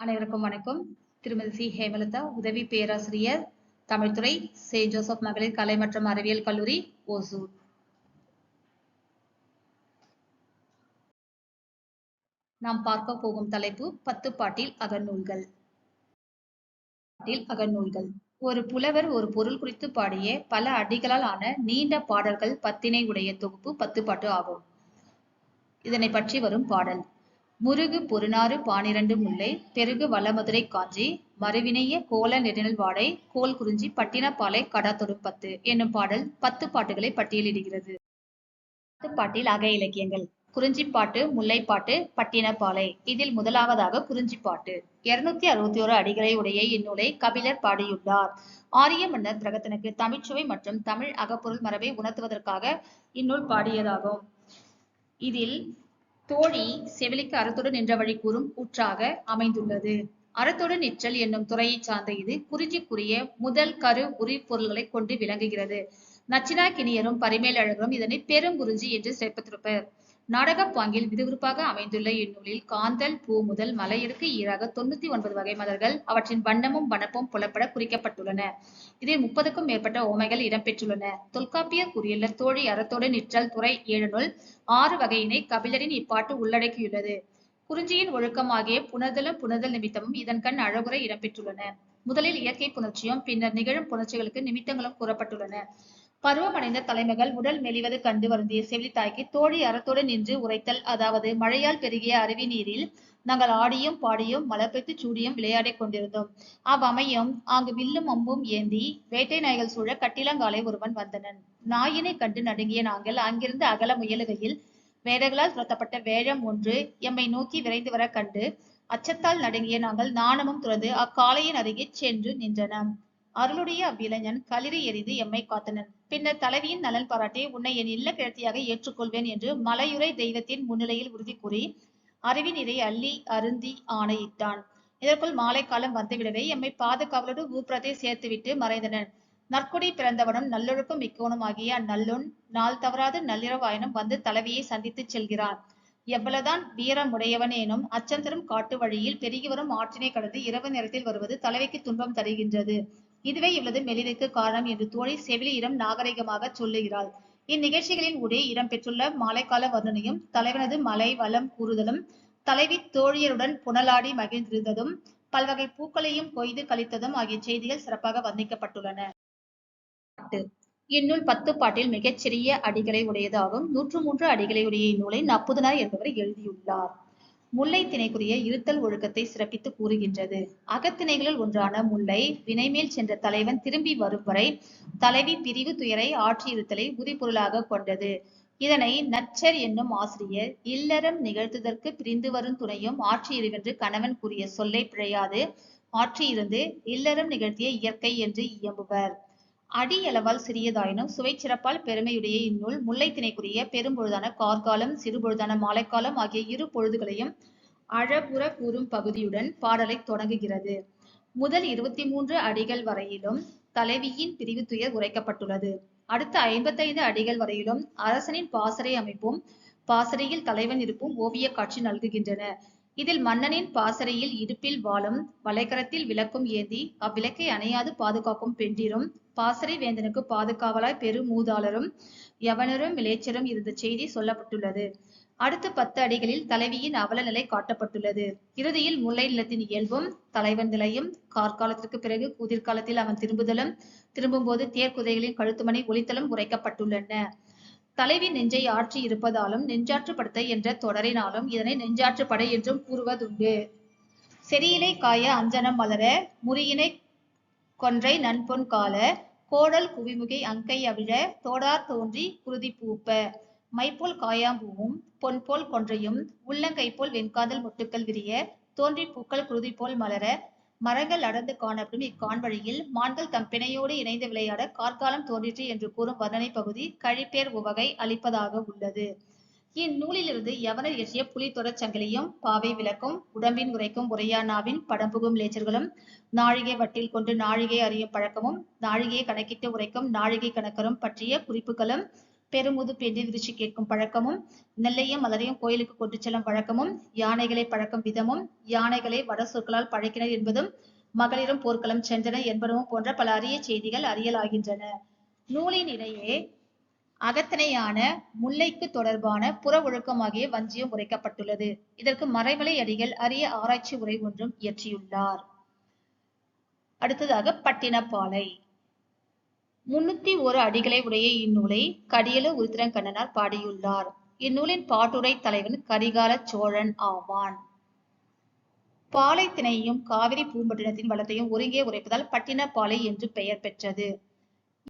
அனைவருக்கும் வணக்கம். திருமதி சி. ஹேமலதா உதவி பேராசிரியர் தமிழ்துறை செயின்ட் ஜோசப் மகளிர் கலை மற்றும் அறிவியல் கல்லூரி ஓசூர். நாம் பார்க்க போகும் தலைப்பு பத்து பாட்டில் அகநூல்கள். பாட்டில் அகநூல்கள். ஒரு புலவர் ஒரு பொருள் குறித்து பாடிய பல அடிகளால் ஆன நீண்ட பாடல்கள் பத்தினை உடைய தொகுப்பு பத்து பாட்டு ஆகும். இதனை பற்றி வரும் பாடல். முருகு பொருநாறு பானிரண்டு முல்லை பெருகு வளமதுரை காஞ்சி மறுவினைய கோல நெடுநல் வாடை கோல் குறிஞ்சி பட்டினப்பாலை கடாத்தொடும் பத்து என்னும் பாடல் பத்து பாட்டுகளை பட்டியலிடுகிறது. பத்து பாட்டில் அக இலக்கியங்கள். குறிஞ்சிப்பாட்டு முல்லைப்பாட்டு பட்டினப்பாலை. இதில் முதலாவதாக குறிஞ்சிப்பாட்டு இருநூத்தி அறுபத்தி ஓரு அடிகளை உடைய இந்நூலை கபிலர் பாடியுள்ளார். ஆரிய மன்னர் பிரகத்தனுக்கு தமிழ்ச்சுவை மற்றும் தமிழ் அகப்பொருள் மரபை உணர்த்துவதற்காக இந்நூல் பாடியதாகும். இதில் தோழி செவிலிக்கு அறத்துடன் நின்ற வழி கூறும் ஊற்றாக அமைந்துள்ளது. அறத்தோடு நிற்றல் என்னும் துறையைச் சார்ந்த இது குறிஞ்சிக்குரிய முதல் கரு உரிப்பொருள்களை கொண்டு விளங்குகிறது. நச்சினா கிணியரும் பரிமேலழகரும் இதனை பெருங்குறிஞ்சி என்று சிறப்பித்திருப்பர். நாடகப் பாங்கில் விறுவிறுப்பாக அமைந்துள்ள இந்நூலில் காந்தல் பூ முதல் மலையிற்கு ஈராக தொண்ணூத்தி ஒன்பது வகை மலர்கள் அவற்றின் வண்ணமும் வனப்பும் புலப்பட குறிக்கப்பட்டுள்ளன. இதில் முப்பதுக்கும் மேற்பட்ட ஓமைகள் இடம்பெற்றுள்ளன. தொல்காப்பியர் கூறியுள்ள தோழி அறத்தோடு நிற்றல் துறை ஏழனுள் ஆறு வகையினை கபிலரின் இப்பாட்டு உள்ளடக்கியுள்ளது. குறிஞ்சியின் ஒழுக்கமாகிய புனதலும் புனதல் நிமித்தமும் இதன் கண் அழகுரை இடம்பெற்றுள்ளன. முதலில் இயற்கை புணர்ச்சியும் பின்னர் நிகழும் புணர்ச்சிகளுக்கு நிமித்தங்களும் கூறப்பட்டுள்ளன. பருவமடைந்த தலைமைகள் உடல் மெலிவது கண்டு வருந்திய செவிலித்தாய்க்கு தோழி அறத்தோடு நின்று உரைத்தல். அதாவது மழையால் பெருகிய அருவி நீரில் நாங்கள் ஆடியும் பாடியும் மலர்பெற்று சூடியும் விளையாடிக் கொண்டிருந்தோம். அவ்வமையும் அங்கு வில்லும் அம்பும் ஏந்தி வேட்டை நாய்கள் சூழ கட்டிலங்காலை ஒருவன் வந்தனன். நாயினை கண்டு நடுங்கிய நாங்கள் அங்கிருந்து அகல முயலுகையில் வேடர்களால் துரத்தப்பட்ட வேழம் ஒன்று எம்மை நோக்கி விரைந்து வர கண்டு அச்சத்தால் நடுங்கிய நாங்கள் நாணமும் துறந்து அக்காளையின் அருகே சென்று நின்றனம் அருளுடைய அவ்விளைஞன் களிறு எரிந்து எம்மை காத்தனன். பின்னர் தலைவியின் நலன் பாராட்டி உன்னை என் இல்ல கிழத்தியாக ஏற்றுக்கொள்வேன் என்று மலையுறை தெய்வத்தின் முன்னிலையில் உறுதி கூறி அறிவின் இதை அள்ளி அருந்தி ஆணையிட்டான். இதற்குள் மாலை காலம் வந்துவிடவே எம்மை பாதுகாவலோடு ஊப்புறத்தை சேர்த்துவிட்டு மறைந்தனர். நற்குடி பிறந்தவனும் நல்லொழுக்கம் மிக்கவனும் ஆகிய அந்நல்லுன் நாள் தவறாது நள்ளிரவாயினும் வந்து தலைவியை சந்தித்து செல்கிறான் எவ்வளவுதான் வீரம் உடையவனேனும் அச்சந்தரும் காட்டு வழியில் பெருகி வரும் ஆற்றினை கடந்து இரவு நேரத்தில் வருவது தலைவிக்கு துன்பம் தருகின்றது. இதுவே இவளது மெலிவுக்கு காரணம் என்று தோழி செவிலியிடம் நாகரிகமாக சொல்லுகிறாள். இந்நிகழ்ச்சிகளின் ஊடே இடம்பெற்றுள்ள மாலைக்கால வர்ணனையும் தலைவனது மலை வளம் கூறுதலும் தலைவி தோழியருடன் புனலாடி மகிழ்ந்திருந்ததும் பல்வகை பூக்களையும் கொய்து கழித்ததும் ஆகிய செய்திகள் சிறப்பாக வர்ணிக்கப்பட்டுள்ளன. இந்நூல் பத்து பாட்டில் மிகச்சிறிய அடிகளை உடையதாகும். நூற்று மூன்று அடிகளை உடைய இந்நூலை நப்புதனார் என்பவர் எழுதியுள்ளார். முல்லை திணைக்குரிய இருத்தல் ஒழுக்கத்தை சிறப்பித்து கூறுகின்றது. அகத்திணைகளில் ஒன்றான முல்லை வினைமேல் சென்ற தலைவன் திரும்பி வரும் வரை தலைவி பிரிவு துயரை ஆற்றியிருத்தலை உரிபொருளாக கொண்டது. இதனை நச்சர் என்னும் ஆசிரியர் இல்லறம் நிகழ்த்துதற்கு பிரிந்து வரும் துணையும் ஆற்றியிருவென்று கணவன் கூறிய சொல்லை பிழையாது. ஆற்றியிருந்து இல்லறம் நிகழ்த்திய இயற்கை என்று இயம்புவர். அடியளவால் சிறியதாயினும் சுவை சிறப்பால் பெருமையுடைய இந்நூல் முல்லைத்தினைக்குரிய பெரும்பொழுதான கார்காலம் சிறுபொழுதான மாலைக்காலம் ஆகிய இரு பொழுதுகளையும் அழகுற கூறும் பகுதியுடன் பாடலை தொடங்குகிறது. முதல் இருபத்தி மூன்று அடிகள் வரையிலும் தலைவியின் பிரிவு துயர் உரைக்கப்பட்டுள்ளது. அடுத்த ஐம்பத்தைந்து அடிகள் வரையிலும் அரசனின் பாசறை அமைப்பும் பாசறையில் தலைவன் இருப்பும் ஓவிய காட்சி நல்குகின்றன. இதில் மன்னனின் பாசறையில் இடுப்பில் வாழும் வலைக்கரத்தில் விளக்கும் ஏந்தி அவ்விளக்கை அணையாது பாதுகாக்கும் பெண்டிரும் பாசறை வேந்தனுக்கு பாதுகாவலாய் பெரு மூதாளரும் யவனரும் இளைச்சரும் இருந்த செய்தி சொல்லப்பட்டுள்ளது. அடுத்த பத்து அடிகளில் தலைவியின் அவல நிலை காட்டப்பட்டுள்ளது. இறுதியில் முல்லை நிலத்தின் இயல்பும் தலைவன் நிலையும் கார்காலத்திற்கு பிறகு குதிர்காலத்தில் அவன் திரும்புதலும் திரும்பும்போது தேர்க்குதைகளின் கழுத்துமணி ஒலித்தலும் உரைக்கப்பட்டுள்ளன. தலைவி நெஞ்சை ஆற்றி இருப்பதாலும் நெஞ்சாற்றுப்படுத்த என்ற தொடரினாலும் இதனை நெஞ்சாற்றுப்படை என்றும் கூறுவதுண்டு. செரியிலை காய அஞ்சனம் மலர முறியினை கொன்றை நண்பொன் கால கோடல் குவிமுகை அங்கை அவிழ தோடார் தோன்றி குருதி பூப்ப. மைப்போல் காயாம்பூவும் பொன் போல் கொன்றையும் உள்ளங்கை போல் வெண்காதல் முட்டுக்கள் விரிய தோன்றி பூக்கள் குருதி போல் மலர மரங்கள் அடர்ந்து காணப்படும் இக்கான்வழியில் மான்கள் தம் பிணையோடு இணைந்து விளையாட கார்காலம் தோன்றிற்று என்று கூறும் வர்ணனை பகுதி கழிப்பேர் உவகை அளிப்பதாக உள்ளது. இந்நூலிலிருந்து யவனர் இயற்றிய புலி சங்கிலியும் பாவை விளக்கும் உடம்பின் உரைக்கும் உரையானாவின் படம்புகும் லேச்சர்களும் நாழிகை வட்டில் கொண்டு நாழிகை அறியும் பழக்கமும் நாழிகையை கணக்கிட்டு உரைக்கும் நாழிகை கணக்கரும் பற்றிய குறிப்புகளும் பெருமுது பெண்ணை விரிச்சு கேட்கும் பழக்கமும் நெல்லையும் மலரையும் கோயிலுக்கு கொண்டு செல்லும் வழக்கமும் யானைகளை பழக்கும் விதமும் யானைகளை வட சொற்களால் பழக்கினர் என்பதும் மகளிரும் போர்க்களம் சென்றனர் என்பதும் போன்ற பல அரிய செய்திகள் அறியலாகின்றன நூலின் இடையே அகத்தனையான முல்லைக்கு தொடர்பான புற ஒழுக்கமாகிய வஞ்சியம் உரைக்கப்பட்டுள்ளது. இதற்கு மறைமலை அடிகள் அரிய ஆராய்ச்சி உரை ஒன்றும் இயற்றியுள்ளார். அடுத்ததாக பட்டினப்பாலை. முன்னூத்தி ஒரு அடிகளை உடைய இந்நூலை கடியலு உருத்திரங்கண்ணனார் பாடியுள்ளார். இந்நூலின் பாட்டுரை தலைவன் கரிகால சோழன் ஆவான். பாலை காவிரி பூம்பட்டினத்தின் வளத்தையும் ஒருங்கே உரைப்பதால் பட்டினப்பாலை என்று பெயர் பெற்றது.